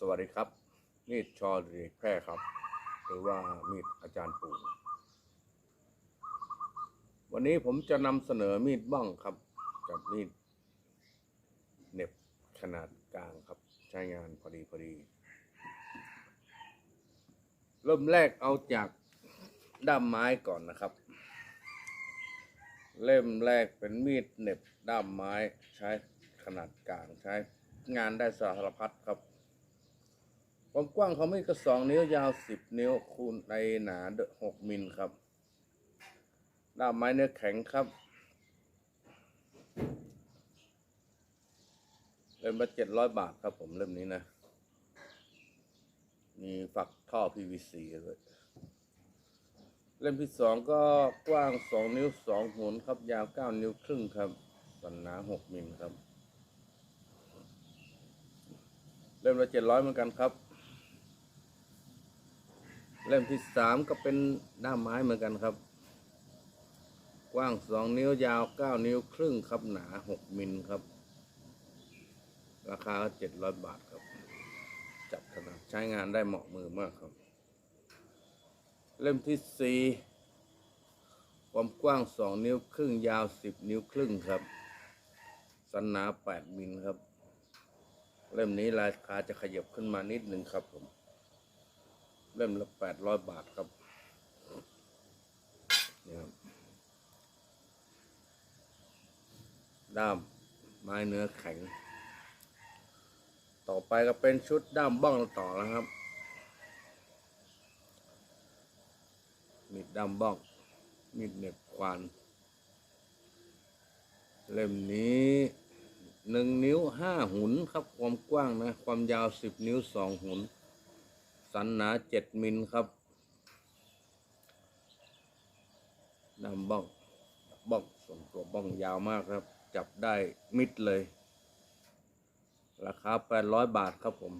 สวัสดีครับ มีดชอเด็กแพร่ครับ หรือว่ามีดอาจารย์ปู่วันนี้ผมจะนำเสนอมีดบ้องครับ กับมีดเน็บขนาดกลางครับ ใช้งานพอดีพอดี เริ่มแรกเอาจากด้ามไม้ก่อนนะครับ เล่มแรกเป็นมีดเน็บด้ามไม้ใช้ขนาดกลางใช้งานได้สารพัดครับ ความกว้างของมีดก็สองนิ้วยาวสิบนิ้วคูณในหนาหกมิลครับด้ามไม้เนื้อแข็งครับเล่มละเจ็ดร้อยบาทครับผมเล่มนี้นะ มีฝักท่อ PVC ด้วยเล่มที่สองก็กว้างสองนิ้วสองหุนครับ ยาวเก้านิ้วครึ่งครับสันหนาหกมิลครับ เล่มละเจ็ดร้อยเหมือนกันครับ เล่มที่สามก็เป็นด้ามไม้เหมือนกันครับ กว้างสองนิ้วยาวเก้านิ้วครึ่งครับหนาหกมิลครับ ราคาเจ็ดร้อยบาทครับ จับขนาดใช้งานได้เหมาะมือมากครับ เล่มที่สี่ความกว้างสองนิ้วครึ่งยาวสิบนิ้วครึ่งครับ สันหนาแปดมิลครับ เล่มนี้ราคาจะขยับขึ้นมานิดหนึ่งครับผม เล่มละแปดร้อยบาทครับนี่ครับ ด้ามไม้เนื้อแข็ง ต่อไปก็เป็นชุดด้ามบ้องต่อแล้วครับ มีดด้ามบ้อง มีดเหน็บควาน เล่มนี้หนึ่งนิ้วห้าหุนครับ ความกว้างนะ ความยาวสิบนิ้วสองหุน สันหนาเจ็ดมิลครับด้ามบ้องบ้องส่งตัวบ้องยาวมากครับ จับได้มิดเลย ราคา800บาทครับผม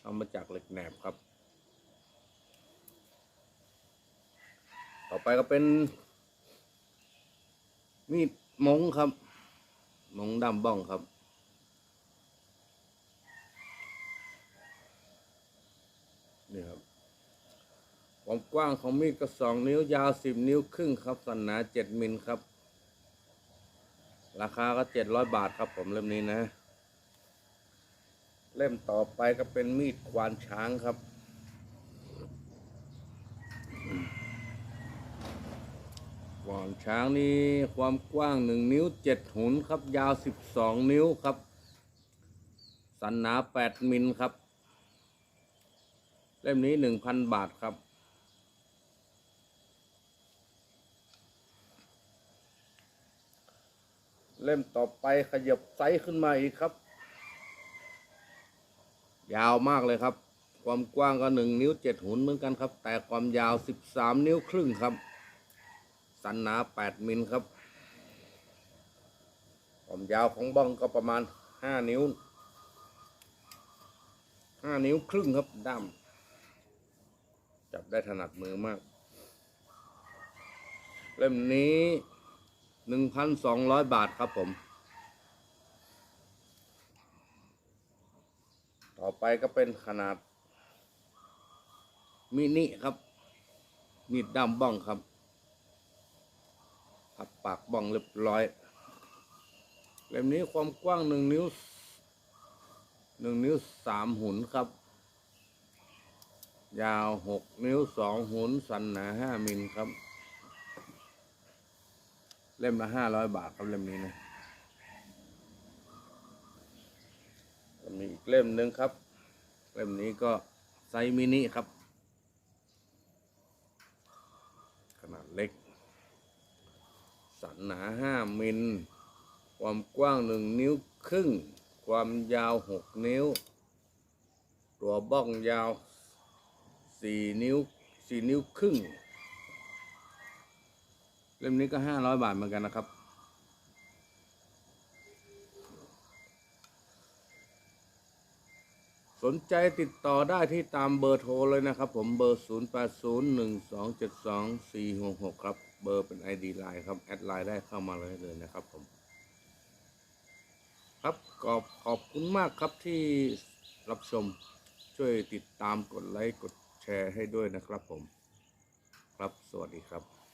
ทำมาจากเหล็กแหนบครับ ต่อไปก็เป็น มีดมงครับ มงดำบ้องครับ นี่ครับ ความกว้างของมีดก็สองนิ้วยาวสิบนิ้วครึ่งครับสันหนาเจ็ดมิลครับ ราคาก็เจ็ดร้อยบาทครับผมเล่มนี้นะ เล่มต่อไปก็เป็นมีดควานช้างครับ ควานช้างนี่ความกว้างหนึ่งนิ้วเจ็ดหุนครับ ยาวสิบสองนิ้วครับ สันหนาแปดมิลครับ เล่มนี้หนึ่งพันบาทครับ เล่มต่อไปขยับไซส์ขึ้นมาอีกครับ ยาวมากเลยครับ ความกว้างก็หนึ่งนิ้วเจ็ดหุนเหมือนกันครับ แต่ความยาวสิบสามนิ้วครึ่งครับ สันหนาแปดมิลครับ ความยาวของบ้องก็ประมาณห้านิ้วห้านิ้วครึ่งครับด้ามจับได้ถนัดมือมาก เล่มนี้ หนึ่งพันสองร้อยบาทครับผม ต่อไปก็เป็นขนาด มินิครับ มีดด้ามบ้องครับพับปากบ้องเรียบร้อย เล่มนี้ความกว้างหนึ่งนิ้วหนึ่งนิ้วสามหุนครับ ยาวหกนิ้วสองหุนสันหนาห้ามิลครับ เล่มละห้าร้อยบาทครับเล่มนี้นะมีอีกเล่มหนึ่งครับ เล่มนี้ก็ไซส์มินิครับ ขนาดเล็ก สันหนาห้ามิล ความกว้างหนึ่งนิ้วครึ่ง ความยาวหกนิ้ว ตัวบ้องยาวสี่นิ้วสี่นิ้วครึ่ง เล่มนี้ก็ห้าร้อยบาทเหมือนกันนะครับ สนใจติดต่อได้ที่ตามเบอร์โทรเลยนะครับ ผมเบอร์ 0 8 0 1 2 7 2 4 6 6 ครับ เบอร์เป็น ID ไลน์ครับ แอดไลน์ได้เข้ามาเลยเลยนะครับผม ครับขอบขอบคุณมากครับที่รับชมช่วยติดตามกดไลค์กดแชร์ให้ด้วยนะครับผม ครับสวัสดีครับ